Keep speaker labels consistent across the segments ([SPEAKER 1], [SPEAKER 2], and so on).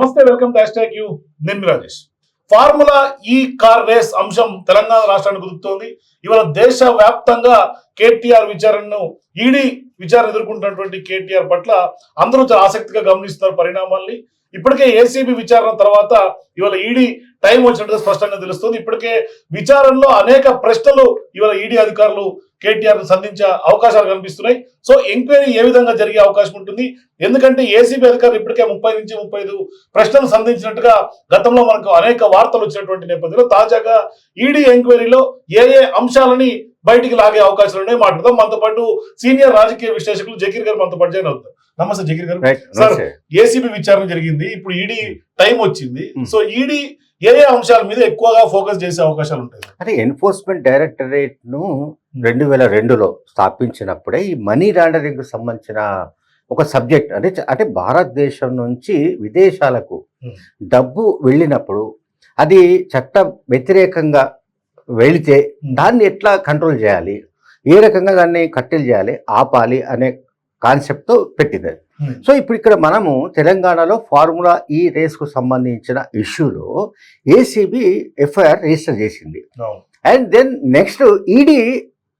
[SPEAKER 1] నమస్తే welcome to hash you. నేను Rajesh. Formula E car race అంశం తెలంగాణ రాష్ట్రానికి కుదుపుతోంది ఇవాళ దేశ వ్యాప్తంగా కేటీఆర్ విచారణను ఈడీ విచారణ ఎదుర్కొంటున్నటువంటి కేటీఆర్ పట్ల అందరూ చాలా ఆసక్తిగా గమనిస్తున్నారు పరిణామాల్ని. ఇప్పటికే ఏసీబీ విచారణ తర్వాత ఇవాళ ఈడీ టైం వచ్చినట్టుగా స్పష్టంగా తెలుస్తుంది. ఇప్పటికే విచారణలో అనేక ప్రశ్నలు ఇవాళ ఈడీ అధికారులు కేటీఆర్ సంధించే అవకాశాలు కనిపిస్తున్నాయి. సో ఎంక్వైరీ ఏ విధంగా జరిగే అవకాశం ఉంటుంది? ఎందుకంటే ఏసీబీ అధికారులు ఇప్పటికే ముప్పై నుంచి ముప్పై ఐదు ప్రశ్నలు సంధించినట్టుగా గతంలో మనకు అనేక వార్తలు వచ్చినటువంటి నేపథ్యంలో తాజాగా ఈడీ ఎంక్వైరీలో ఏ ఏ అంశాలని బయటికి లాగే అవకాశాలు ఉన్నాయి మాట్లాడదాం. మనతో పాటు సీనియర్ రాజకీయ విశ్లేషకులు జకీర్ గారు మనతో పాటు జాయిన్ అవుతారు. నమస్తే జకీర్ గారు. సార్. ఏసీబీ విచారణ జరిగింది. ఇప్పుడు ఈడీ టైం వచ్చింది. సో ఈడీ ఏ ఏ అంశాల మీద ఎక్కువగా ఫోకస్ చేసే అవకాశాలు ఉంటాయి?
[SPEAKER 2] అంటే ఎన్ఫోర్స్మెంట్ డైరెక్టరేట్ను రెండు వేల రెండులో స్థాపించినప్పుడే ఈ మనీ లాండరింగ్కు సంబంధించిన ఒక సబ్జెక్ట్ అంటే అంటే భారతదేశం నుంచి విదేశాలకు. డబ్బు వెళ్ళినప్పుడు అది చట్ట వ్యతిరేకంగా వెళితే. దాన్ని ఎట్లా కంట్రోల్ చేయాలి ఏ రకంగా దాన్ని కట్టెలు చేయాలి ఆపాలి అనే కాన్సెప్ట్తో పెట్టింది. సో ఇప్పుడు ఇక్కడ మనము తెలంగాణలో ఫార్ములా ఈ రేస్కు సంబంధించిన ఇష్యూలో ఏసీబీ ఎఫ్ఐఆర్ రిజిస్టర్ చేసింది. And then next ED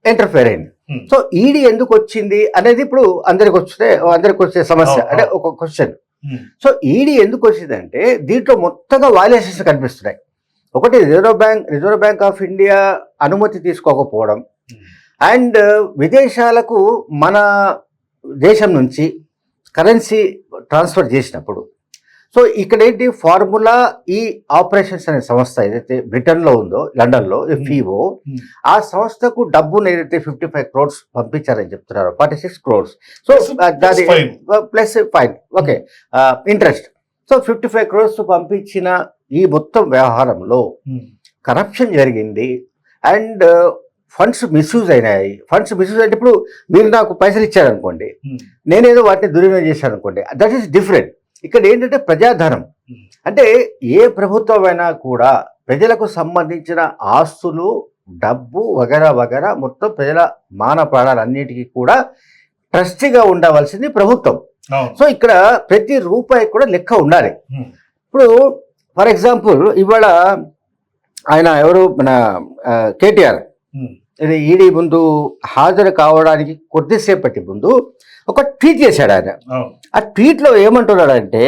[SPEAKER 2] interfere అయింది
[SPEAKER 1] Hmm.
[SPEAKER 2] సో ఈడీ ఎందుకు వచ్చింది అనేది ఇప్పుడు అందరికి వస్తే అందరికి వచ్చే సమస్య
[SPEAKER 1] అవును,
[SPEAKER 2] అంటే
[SPEAKER 1] అవును.
[SPEAKER 2] ఒక క్వశ్చన్
[SPEAKER 1] Hmm.
[SPEAKER 2] సో ఈడీ ఎందుకు వచ్చిందంటే దీంట్లో మొత్తంగా వాయిలేషన్స్ కనిపిస్తున్నాయి ఒకటి Reserve Bank Reserve Bank of India అనుమతి తీసుకోకపోవడం
[SPEAKER 1] Hmm.
[SPEAKER 2] అండ్ విదేశాలకు మన దేశం నుంచి కరెన్సీ ట్రాన్స్ఫర్ చేసినప్పుడు సో ఇక్కడ ఏంటి ఫార్ములా ఈ ఆపరేషన్స్ అనే సంస్థ ఏదైతే బ్రిటన్లో ఉందో లండన్లో ఎఫ్ఈఓ
[SPEAKER 1] Hmm.
[SPEAKER 2] ఆ సంస్థకు డబ్బును ఏదైతే ఫిఫ్టీ ఫైవ్ క్రోడ్స్ పంపించారని చెప్తున్నారు ఫార్టీ సిక్స్ క్రోడ్స్. సో దాని. Plus fine okay. Interest so fifty five crores పంపించిన ఈ మొత్తం వ్యవహారంలో
[SPEAKER 1] Hmm.
[SPEAKER 2] కరప్షన్ జరిగింది. అండ్ ఫండ్స్ మిస్యూజ్ అయినాయి. ఫండ్స్ మిస్యూజ్ అంటే ఇప్పుడు మీరు నాకు పైసలు ఇచ్చారనుకోండి.
[SPEAKER 1] Hmm.
[SPEAKER 2] నేనేదో వాటిని దుర్వినియోగం చేశాను అనుకోండి దట్ ఈస్ డిఫరెంట్ ఇక్కడ ఏంటంటే ప్రజాధనం. అంటే ఏ ప్రభుత్వమైనా కూడా ప్రజలకు సంబంధించిన ఆస్తులు డబ్బు వగేరా వగేరా మొత్తం ప్రజల మాన ప్రాణాలన్నిటికీ కూడా ట్రస్టీగా ఉండవలసింది ప్రభుత్వం. సో ఇక్కడ ప్రతి రూపాయి కూడా లెక్క ఉండాలి. ఇప్పుడు ఫర్ ఎగ్జాంపుల్ ఇవాళ ఆయన ఎవరు మన కేటీఆర్ ఈడీ ముందు హాజరు కావడానికి కొద్దిసేపటి ముందు ఒక ట్వీట్ చేశాడు ఆయన. ఆ ట్వీట్లో ఏమంటున్నాడంటే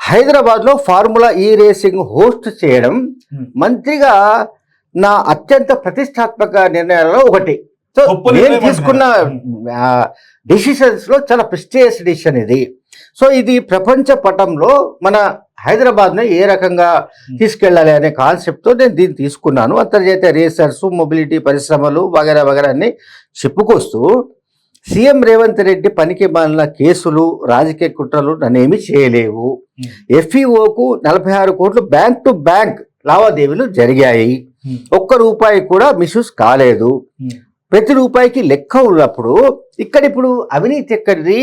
[SPEAKER 2] హైదరాబాద్లో ఫార్ములా ఈ రేసింగ్ హోస్ట్ చేయడం. మంత్రిగా నా అత్యంత ప్రతిష్టాత్మక నిర్ణయాలలో ఒకటి సో నేను తీసుకున్న
[SPEAKER 1] అంటున్నారు.
[SPEAKER 2] డిసిషన్స్లో చాలా ప్రెస్టిజియస్ డిసిషన్ ఇది సో ఇది ప్రపంచ పటంలో మన హైదరాబాద్ని ఏ రకంగా తీసుకెళ్ళాలి అనే కాన్సెప్ట్తో నేను దీన్ని తీసుకున్నాను అంతర్జాతీయ రేసర్స్ మొబిలిటీ పరిశ్రమలు వగేరా వగేరా అన్ని చెప్పుకొస్తూ సీఎం రేవంత్ రెడ్డి పనికి మాలిన కేసులు రాజకీయ కుట్రలు నన్నేమి చేయలేవు. ఎఫ్ఈఓకు నలభై ఆరు కోట్లు బ్యాంక్ టు బ్యాంక్ లావాదేవీలు జరిగాయి. ఒక్క రూపాయి కూడా మిస్యూజ్ కాలేదు. ప్రతి రూపాయికి లెక్క ఉన్నప్పుడు ఇక్కడ ఇప్పుడు అవినీతి ఎక్కడిది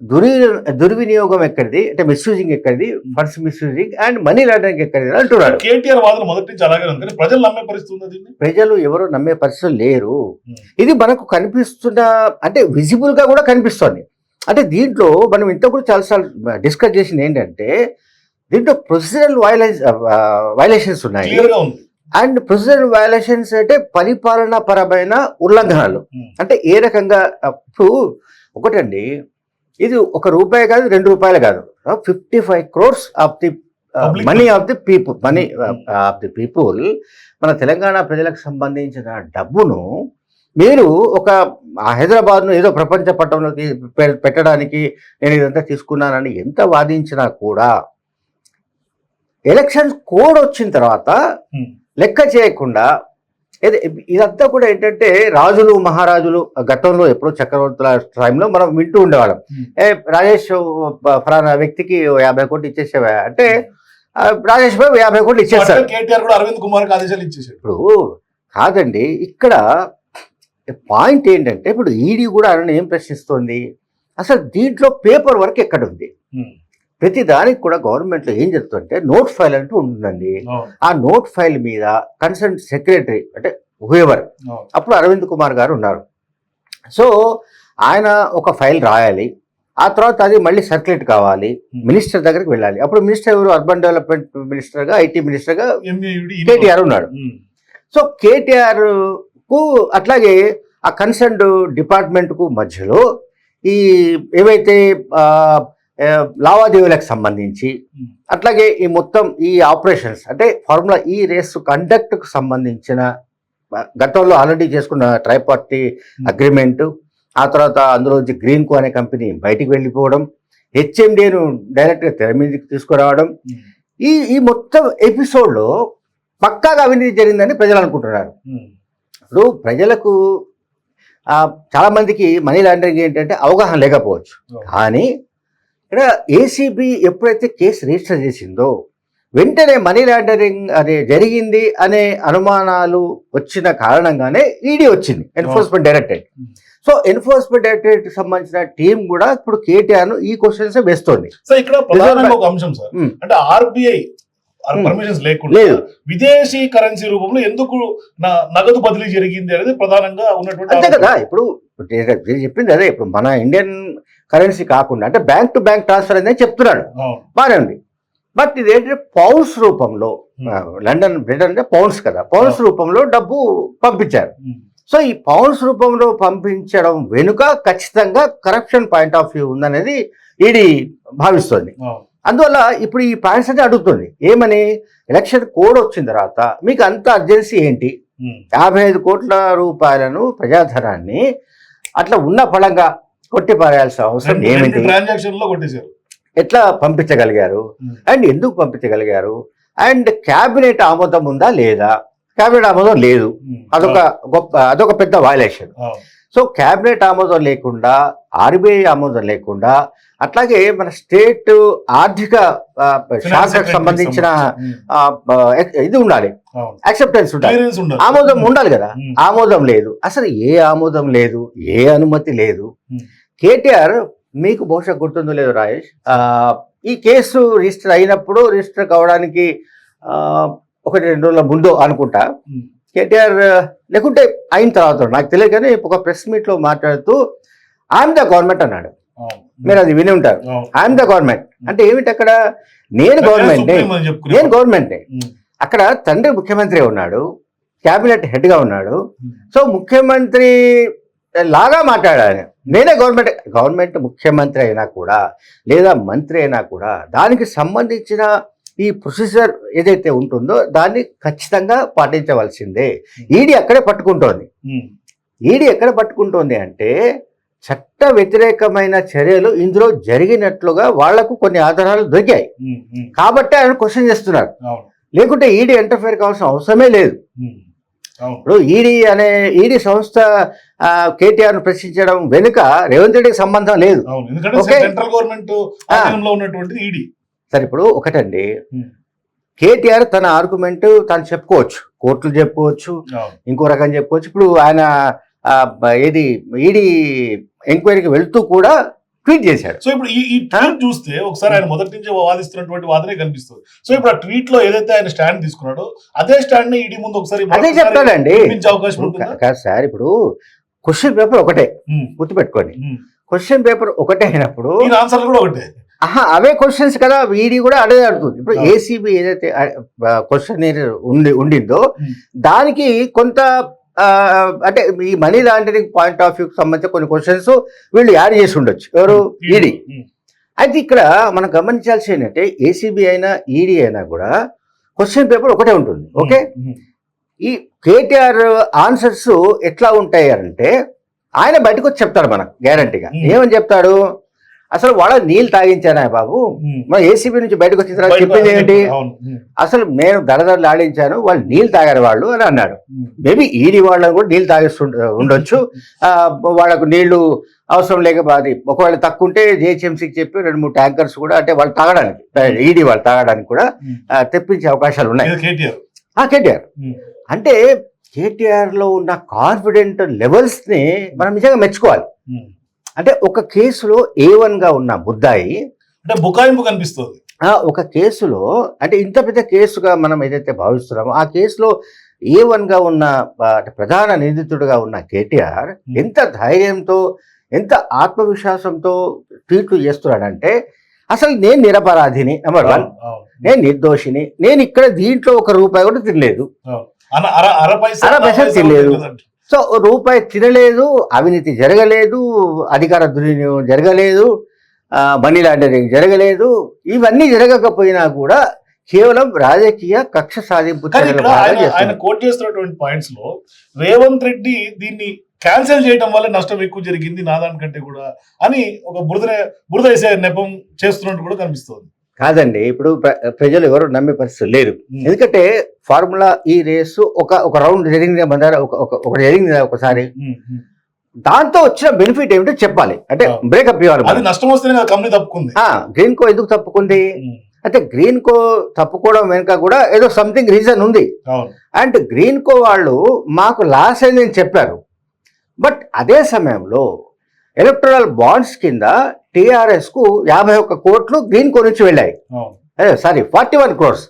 [SPEAKER 2] దుర్వి దుర్వినియోగం ఎక్కడిది? అంటే మిస్యూజింగ్ ఎక్కడిది? Funds misusing and money laundering ఎక్కడిది అని అంటున్నాడు.
[SPEAKER 1] కేటీఆర్ వాదన మొదటి నుంచి అలాగే ఉంది. ప్రజలు నమ్మే పరిస్థితి
[SPEAKER 2] ప్రజలు ఎవరు నమ్మే పరిస్థితులు లేరు. ఇది మనకు కనిపిస్తున్న అంటే విజిబుల్గా కూడా కనిపిస్తుంది. అంటే దీంట్లో మనం ఇంత కూడా చాలాసార్లు డిస్కస్ చేసింది ఏంటంటే దీంట్లో ప్రొసీజరల్ వైలేషన్స్ వైలేషన్స్ ఉన్నాయి. అండ్ ప్రొసీజరల్ వైలేషన్స్ అంటే పరిపాలనా పరమైన ఉల్లంఘనలు. అంటే ఏ రకంగా ఇప్పుడు ఒకటండి ఇది ఒక రూపాయి కాదు రెండు రూపాయలు కాదు fifty five crores of the money of the people money. Of the people మన తెలంగాణ ప్రజలకు సంబంధించిన డబ్బును మీరు ఒక హైదరాబాద్ను ఏదో ప్రపంచ పట్టంలోకి పెట్టడానికి నేను ఇదంతా తీసుకున్నానని ఎంత వాదించినా కూడా ఎలక్షన్ కోడ్ వచ్చిన తర్వాత
[SPEAKER 1] Hmm.
[SPEAKER 2] లెక్క చేయకుండా ఇదంతా కూడా ఏంటంటే రాజులు మహారాజులు గతంలో ఎప్పుడో చక్రవర్తుల టైంలో మనం వింటూ ఉండేవాళ్ళం. ఏ రాజేష్ ఫలానా వ్యక్తికి యాభై కోట్లు ఇచ్చేసేవా? అంటే రాజేష్ బాబు యాభై కోట్లు ఇచ్చేస్తారు
[SPEAKER 1] కేటీఆర్ కూడా అరవింద్ కుమార్ ఆదేశాలు ఇచ్చేసాడు
[SPEAKER 2] ఇప్పుడు కాదండి ఇక్కడ పాయింట్ ఏంటంటే ఇప్పుడు ఈడీ కూడా ఆయన ఏం ప్రశ్నిస్తోంది? అసలు దీంట్లో పేపర్ వర్క్ ఎక్కడ ఉంది
[SPEAKER 1] Hmm.
[SPEAKER 2] ప్రతి దానికి కూడా గవర్నమెంట్లో ఏం జరుగుతుందంటే నోట్ ఫైల్ అంటూ ఉంటుందండి. ఆ నోట్ ఫైల్ మీద కన్సర్న్ సెక్రటరీ అంటే హూఎవర్
[SPEAKER 1] అవును.
[SPEAKER 2] అప్పుడు అరవింద్ కుమార్ గారు ఉన్నారు. సో ఆయన ఒక ఫైల్ రాయాలి. ఆ తర్వాత అది మళ్ళీ సర్క్యులేట్ కావాలి. మినిస్టర్ దగ్గరికి వెళ్ళాలి. అప్పుడు మినిస్టర్ ఎవరు? అర్బన్ డెవలప్మెంట్ మినిస్టర్గా ఐటీ మినిస్టర్గా కేటీఆర్ ఉన్నాడు. సో కేటీఆర్కు అట్లాగే ఆ కన్సర్న్డ్ డిపార్ట్మెంట్కు మధ్యలో ఈ ఏవైతే లావాదేవీలకు సంబంధించి
[SPEAKER 1] Hmm.
[SPEAKER 2] అట్లాగే ఈ మొత్తం ఈ ఆపరేషన్స్ అంటే ఫార్ములా ఈ రేస్ కండక్ట్కు సంబంధించిన గతంలో ఆల్రెడీ చేసుకున్న ట్రైపార్టీ అగ్రిమెంట్ ఆ తర్వాత అందులో నుంచి గ్రీన్ కో అనే కంపెనీ బయటికి వెళ్ళిపోవడం హెచ్ఎండిను డైరెక్ట్గా తెర మీదకి తీసుకురావడం
[SPEAKER 1] ఉమ్,
[SPEAKER 2] ఈ ఈ మొత్తం ఎపిసోడ్లో పక్కాగా అవినీతి జరిగిందని ప్రజలు అనుకుంటున్నారు. ఇప్పుడు ప్రజలకు ఆ, చాలా మందికి మనీ లాండరింగ్ ఏంటంటే అవగాహన లేకపోవచ్చు. కానీ ఇక్కడ ఏసీబీ ఎప్పుడైతే కేసు రిజిస్టర్ చేసిందో వెంటనే మనీ లాండరింగ్ అదే జరిగింది అనే అనుమానాలు వచ్చిన కారణంగానే ఈడీ వచ్చింది Enforcement Directorate. So Enforcement Directorate సంబంధించిన టీం కూడా ఇప్పుడు కేటీఆర్ ఈ క్వశ్చన్స్ వేస్తోంది
[SPEAKER 1] సో ఇక్కడ ఒక అంశం సార్. అంటే ఆర్బీఐ. పర్మిషన్స్ లేకుండా విదేశీ కరెన్సీ రూపంలో ఎందుకు నగదు బదిలీ జరిగింది అనేది ప్రధానంగా ఉన్నటువంటి
[SPEAKER 2] అంతే. కదా ఇప్పుడు చెప్పింది అదే ఇప్పుడు మన ఇండియన్ కరెన్సీ కాకుండా అంటే బ్యాంక్ టు బ్యాంక్ ట్రాన్స్ఫర్ అనేది చెప్తున్నాడు. బాగానే ఉంది. బట్ ఇది ఏంటంటే పౌండ్స్ రూపంలో లండన్ బ్రిటన్ అంటే పౌండ్స్ కదా. పౌండ్స్ రూపంలో డబ్బు పంపించారు. సో ఈ పౌండ్స్ రూపంలో పంపించడం వెనుక ఖచ్చితంగా కరప్షన్ పాయింట్ ఆఫ్ వ్యూ ఉందనేది ఈడీ భావిస్తోంది. అందువల్ల ఇప్పుడు ఈ పాయింట్స్ అంటే అడుగుతుంది. ఏమని? ఎలక్షన్ కోడ్ వచ్చిన తర్వాత మీకు అంత అర్జెన్సీ ఏంటి? యాభై ఐదు కోట్ల రూపాయలను ప్రజాధనాన్ని అట్లా ఉన్న ఫలంగా కొట్టి పారేయాల్సిన అవసరం ఏమిటి?
[SPEAKER 1] రెండు ట్రాన్సాక్షన్లో కొట్టేశారు.
[SPEAKER 2] ఎట్లా పంపించగలిగారు? అండ్ ఎందుకు పంపించగలిగారు? అండ్ క్యాబినెట్ ఆమోదం ఉందా లేదా? క్యాబినెట్ ఆమోదం లేదు. అదొక గొప్ప అదొక పెద్ద వయలేషన్. సో క్యాబినెట్ ఆమోదం లేకుండా ఆర్బీఐ ఆమోదం లేకుండా అట్లాగే మన స్టేట్ ఆర్థిక శాఖకు సంబంధించిన ఇది ఉండాలి. యాక్సెప్టెన్స్ ఉండాలి. ఆమోదం ఉండాలి కదా.
[SPEAKER 1] ఉమ్,
[SPEAKER 2] ఆమోదం లేదు. అసలు ఏ ఆమోదం లేదు? ఏ అనుమతి లేదు?
[SPEAKER 1] Hmm.
[SPEAKER 2] కేటీఆర్ మీకు బహుశా గుర్తుందో లేదు రాజేష్ ఈ కేసు రిజిస్టర్ అయినప్పుడు రిజిస్టర్ కావడానికి ఒకటి రెండు రోజుల ముందు అనుకుంటా. కేటీఆర్ లేకుంటే అయిన తర్వాత నాకు తెలియదు కానీ ఒక ప్రెస్ మీట్లో మాట్లాడుతూ ఐఎమ్ ద గవర్నమెంట్ అన్నాడు. మీరు అది విని ఉంటారు. ఐఎమ్ ద గవర్నమెంట్ అంటే ఏమిటి అక్కడ? నేను గవర్నమెంట్ నేను గవర్నమెంట్ అక్కడ తండ్రి ముఖ్యమంత్రి ఉన్నాడు. క్యాబినెట్ హెడ్గా ఉన్నాడు సో ముఖ్యమంత్రి లాగా మాట్లాడాలి. నేనే గవర్నమెంట్ గవర్నమెంట్ ముఖ్యమంత్రి అయినా కూడా లేదా మంత్రి అయినా కూడా దానికి సంబంధించిన ఈ ప్రొసీజర్ ఏదైతే ఉంటుందో దాన్ని ఖచ్చితంగా పాటించవలసిందే. ఈడీ అక్కడే పట్టుకుంటోంది.
[SPEAKER 1] ఉమ్,
[SPEAKER 2] ఈడీ ఎక్కడ పట్టుకుంటోంది అంటే చట్ట వ్యతిరేకమైన చర్యలు ఇందులో జరిగినట్లుగా వాళ్ళకు కొన్ని ఆధారాలు దొరికాయి.
[SPEAKER 1] ఉమ్,
[SPEAKER 2] కాబట్టి ఆయన క్వశ్చన్ చేస్తున్నారు. లేకుంటే ఈడీ ఎంటర్ఫేర్ కావాల్సిన అవసరమే లేదు. ఇప్పుడు ఈడీ అనే ఈడీ సంస్థ కేటీఆర్ను ప్రశ్నించడం వెనుక రేవంత్ రెడ్డికి సంబంధం లేదు.
[SPEAKER 1] Central government ED.
[SPEAKER 2] సరే ఇప్పుడు ఒకటండి. కేటీఆర్ తన ఆర్గ్యుమెంట్ తను చెప్పుకోవచ్చు. కోర్టులు చెప్పుకోవచ్చు. ఇంకో రకం చెప్పుకోవచ్చు. ఇప్పుడు ఆయన ఏది ఈడీ ఎంక్వైరీకి వెళ్తూ కూడా ట్వీట్ చేశాడు.
[SPEAKER 1] సో ఇప్పుడు ఈ ట్వీట్ చూస్తే ఒకసారి ఆయన మొదటి నుంచి వాదిస్తున్నటువంటి వాదనే కనిపిస్తుంది. సో ఇప్పుడు ఆ ట్వీట్లో ఏదైతే ఆయన స్టాండ్ తీసుకున్నాడో అదే స్టాండ్ని ఈడీ ముందు ఒకసారి
[SPEAKER 2] అదే చెప్తాడండి.
[SPEAKER 1] అవకాశం ఉంటుందా?
[SPEAKER 2] సార్ ఇప్పుడు క్వశ్చన్ పేపర్ ఒకటే. గుర్తుపెట్టుకోండి. క్వశ్చన్ పేపర్ ఒకటే అయినప్పుడు
[SPEAKER 1] ఆన్సర్ కూడా ఒకటే.
[SPEAKER 2] ఆహా అవే క్వశ్చన్స్ కదా ఈడీ కూడా అదే అడుగుతుంది. ఇప్పుడు. ఏసీబీ ఏదైతే క్వశ్చన్ ఉండి ఉండిందో. దానికి కొంత అంటే ఈ మనీ లాండరింగ్ పాయింట్ ఆఫ్ వ్యూకి సంబంధించిన కొన్ని క్వశ్చన్స్ వీళ్ళు యాడ్ చేసి ఉండొచ్చు. ఎవరు? ఈడీ
[SPEAKER 1] ఉమ్,
[SPEAKER 2] అయితే ఇక్కడ మనం గమనించాల్సి ఏంటంటే ఏసీబీ అయినా ఈడీ అయినా కూడా క్వశ్చన్ పేపర్ ఒకటే ఉంటుంది. ఓకే? ఈ కేటీఆర్ ఆన్సర్స్ ఎట్లా ఉంటాయి అంటే ఆయన బయటకు వచ్చి చెప్తాడు మనకు గ్యారంటీగా. ఏమని చెప్తాడు? అసలు వాళ్ళ నీళ్ళు తాగించానా బాబు. మన ఏసీబీ నుంచి బయటకు వచ్చిన తర్వాత చెప్పింది ఏంటి? అసలు నేను దడదడలు ఆడించాను వాళ్ళు నీళ్ళు తాగారు వాళ్ళు అని అన్నాడు. మేబీ ఈడీ వాళ్ళని కూడా నీళ్ళు తాగిస్తు ఉండొచ్చు. వాళ్ళకు నీళ్ళు అవసరం లేకపోతే ఒకవేళ తక్కువ ఉంటే జిహెచ్ఎంసీకి చెప్పి రెండు మూడు ట్యాంకర్స్ కూడా అంటే వాళ్ళు తాగడానికి ఈడీ వాళ్ళు తాగడానికి కూడా తెప్పించే అవకాశాలు ఉన్నాయి.
[SPEAKER 1] కేటీఆర్
[SPEAKER 2] ఆ కేటీఆర్
[SPEAKER 1] ఉమ్,
[SPEAKER 2] అంటే కేటీఆర్లో ఉన్న కాన్ఫిడెంట్ లెవెల్స్ని మనం నిజంగా మెచ్చుకోవాలి. అంటే ఒక కేసులో ఏ వన్గా ఉన్న ముద్దాయి
[SPEAKER 1] అంటే బుకాయింపు కనిపిస్తుంది.
[SPEAKER 2] ఆ ఒక కేసులో అంటే ఇంత పెద్ద కేసుగా మనం ఏదైతే భావిస్తున్నామో ఆ కేసులో ఏ వన్గా ఉన్న ప్రధాన నిందితుడిగా ఉన్న కేటీఆర్ ఎంత ధైర్యంతో ఎంత ఆత్మవిశ్వాసంతో ట్వీట్లు చేస్తున్నాడంటే అసలు నేను నిరపరాధిని నెంబర్ వన్. నేను నిర్దోషిని నేను ఇక్కడ దీంట్లో ఒక రూపాయి కూడా తినలేదు.
[SPEAKER 1] అర అర పైసా
[SPEAKER 2] అర పైసా
[SPEAKER 1] పైసా
[SPEAKER 2] తినలేదు. సో రూపాయి తినలేదు అవినీతి జరగలేదు అధికార దుర్వినియోగం జరగలేదు మనీ లాండరింగ్ జరగలేదు ఇవన్నీ జరగకపోయినా కూడా కేవలం రాజకీయ కక్ష సాధింపు
[SPEAKER 1] ఆయన. కోట్ చేస్తున్నటువంటి పాయింట్స్లో రేవంత్ రెడ్డి దీన్ని క్యాన్సిల్ చేయడం వల్ల నష్టం ఎక్కువ జరిగింది నా దానికంటే కూడా అని ఒక బురద బురద వేసే నెపం చేస్తున్నట్టు కూడా కనిపిస్తుంది
[SPEAKER 2] కాదండి ఇప్పుడు ప్ర- ప్రజలు ఎవరు నమ్మే పరిస్థితి లేదు. ఎందుకంటే ఫార్ములా ఈ రేసు ఒక ఒక రౌండ్ జరిగింది మన ఒక జరిగింది ఒకసారి. దాంతో వచ్చిన బెనిఫిట్ ఏమిటో చెప్పాలి. అంటే. బ్రేకప్ ఇవ్వాలి
[SPEAKER 1] నష్టం కంపెనీ తప్పుకుంది.
[SPEAKER 2] గ్రీన్ కో ఎందుకు తప్పుకుంది? అంటే గ్రీన్ కో తప్పుకోవడం వెనుక కూడా ఏదో సంథింగ్ రీజన్ ఉంది. అండ్ గ్రీన్ కో వాళ్ళు మాకు లాస్ అయిందని చెప్పారు. బట్ అదే సమయంలో ఎలక్ట్రల్ బాండ్స్ కింద టిఆర్ఎస్కు యాభై ఒక్క కోట్లు గ్రీన్ కో నుంచి వెళ్ళాయి. అదే sorry forty one crores.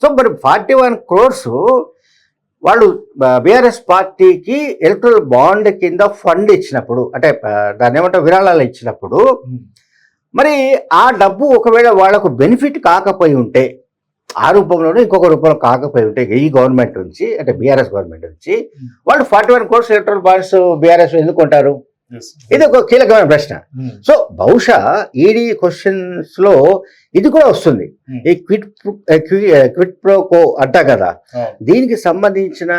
[SPEAKER 2] So మరి ఫార్టీ వన్ క్రోర్స్ వాళ్ళు బీఆర్ఎస్ పార్టీకి ఎలక్ట్రల్ బాండ్ కింద ఫండ్ ఇచ్చినప్పుడు అంటే దాన్ని ఏమంటారు విరాళాలు ఇచ్చినప్పుడు. మరి ఆ డబ్బు ఒకవేళ వాళ్ళకు బెనిఫిట్ కాకపోయి ఉంటే ఆ రూపంలోనే ఇంకొక రూపంలో కాకపోయి ఉంటే ఈ గవర్నమెంట్ నుంచి అంటే బీఆర్ఎస్ గవర్నమెంట్ నుంచి వాళ్ళు forty one crores electoral bonds BRS ఎందుకు కొంటారు?
[SPEAKER 1] Yes.
[SPEAKER 2] ఇది ఒక కీలకమైన ప్రశ్న.
[SPEAKER 1] ఉమ్,
[SPEAKER 2] సో బహుశా ఈడీ క్వశ్చన్స్లో ఇది కూడా వస్తుంది.
[SPEAKER 1] Hmm.
[SPEAKER 2] ఈ క్విట్ క్విట్ ప్రోకో అంటా కదా. దీనికి సంబంధించిన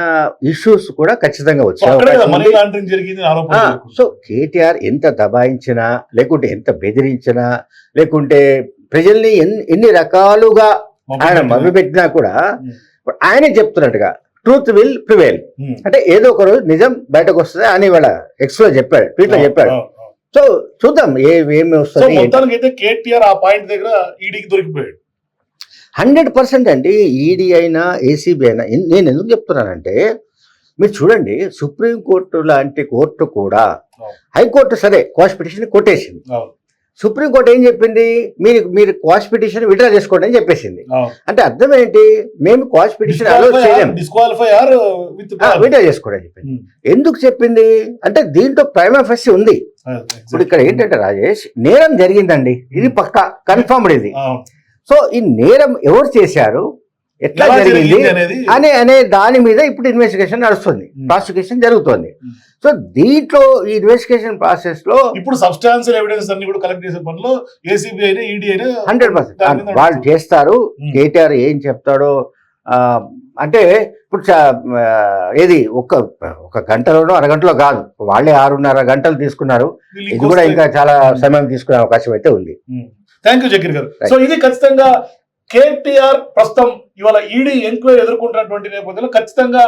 [SPEAKER 2] ఇష్యూస్ కూడా ఖచ్చితంగా
[SPEAKER 1] సో
[SPEAKER 2] వచ్చే
[SPEAKER 1] అక్కడే కదా
[SPEAKER 2] అవకాశం
[SPEAKER 1] మనీ
[SPEAKER 2] ఉంది.
[SPEAKER 1] లాండరింగ్ జరిగింది ఆరోపణ
[SPEAKER 2] ఆ, సో కేటీఆర్ ఎంత దబాయించినా లేకుంటే ఎంత బెదిరించినా లేకుంటే ప్రజల్ని ఎన్ని రకాలుగా ఆయన మభ్యపెట్టినా కూడా ఇప్పుడు ఆయనే చెప్తున్నట్టుగా ట్రూత్ విల్ ప్రివేల్ అంటే ఏదో ఒక రోజు నిజం బయటకు వస్తుంది అని ఇవాళ ఎక్స్లో చెప్పాడు ట్వీట్లో చెప్పాడు. సో చూద్దాం ఏ ఏమి
[SPEAKER 1] సో
[SPEAKER 2] వస్తుంది ఏంటి.
[SPEAKER 1] మొత్తానికి అయితే కేటీఆర్ ఆ పాయింట్ దగ్గర ఈడీకి దొరికిపోయాడు.
[SPEAKER 2] హండ్రెడ్ పర్సెంట్ అండి ఈడీ అయినా ఏసీబీ అయినా నేను ఎందుకు చెప్తున్నానంటే మీరు చూడండి సుప్రీంకోర్టు లాంటి కోర్టు కూడా. హైకోర్టు సరే క్వాష్ పిటిషన్ కొట్టేసింది. సుప్రీంకోర్టు ఏం చెప్పింది? మీరు మీరు క్వాష్ పిటిషన్ విడ్రా చేసుకోండి అని చెప్పేసింది. అంటే అర్థం ఏంటి? మేము క్వాష్ పిటిషన్ విడ్రా చేసుకోండి అని చెప్పింది. ఎందుకు చెప్పింది? అంటే దీంట్లో ప్రైమ్ ఎఫెస్ ఉంది. ఇప్పుడు ఇక్కడ ఏంటంటే రాజేష్ నేరం జరిగిందండి. ఇది పక్క కన్ఫర్మ్డ్ ఇది. సో ఈ నేరం ఎవరు చేశారు? ఎట్లా జరిగింది? అనే అనే దాని మీద ఇప్పుడు ఇన్వెస్టిగేషన్ నడుస్తుంది.
[SPEAKER 1] Hmm.
[SPEAKER 2] ప్రాసిక్యూషన్ జరుగుతుంది.
[SPEAKER 1] Hmm.
[SPEAKER 2] సో దీంట్లో ఈ ఇన్వెస్టిగేషన్ ప్రాసెస్లో
[SPEAKER 1] ఇప్పుడు సబ్స్టాన్షియల్ ఎవిడెన్స్ అన్ని కూడా కలెక్ట్ చేసే పనిలో ఏసీబీ అయినా ఈడీ అయినా
[SPEAKER 2] హండ్రెడ్ పర్సెంట్. వాళ్ళు చేస్తారు. కేటీఆర్ ఏం చెప్తాడో అంటే ఇప్పుడు ఏది ఒక్క ఒక గంటలోనో అరగంటలో కాదు. వాళ్ళే ఆరున్నర గంటలు తీసుకున్నారు. ఇది కూడా ఇంకా చాలా సమయం తీసుకునే అవకాశం అయితే ఉంది.
[SPEAKER 1] థ్యాంక్ యూ జకీర్ గారు. సో ఇది ఖచ్చితంగా కేటీఆర్ ప్రస్తుతం ఇవాళ ఈడీ ఎంక్వైరీ ఎదుర్కొంటున్నటువంటి నేపథ్యంలో ఖచ్చితంగా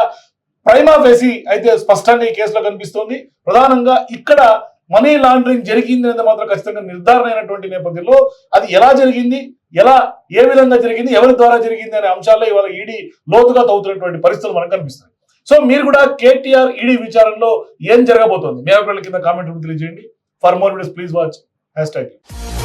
[SPEAKER 1] ప్రైమా ఫేసి అయితే స్పష్టంగా ఈ కేసులో కనిపిస్తోంది. ప్రధానంగా ఇక్కడ మనీ లాండరింగ్ జరిగింది అనేది మాత్రం ఖచ్చితంగా నిర్ధారణ అయినటువంటి నేపథ్యంలో అది ఎలా జరిగింది ఎలా ఏ విధంగా జరిగింది ఎవరి ద్వారా జరిగింది అనే అంశాల్లో ఇవాళ ఈడీ లోతుగా తవ్వుతున్నటువంటి పరిస్థితులు మనకు కనిపిస్తాయి సో మీరు కూడా కేటీఆర్ ఈడీ విచారణలో ఏం జరగబోతోంది? మీ అభిప్రాయాల కింద కామెంట్ తెలియజేయండి. For more videos please watch hashtag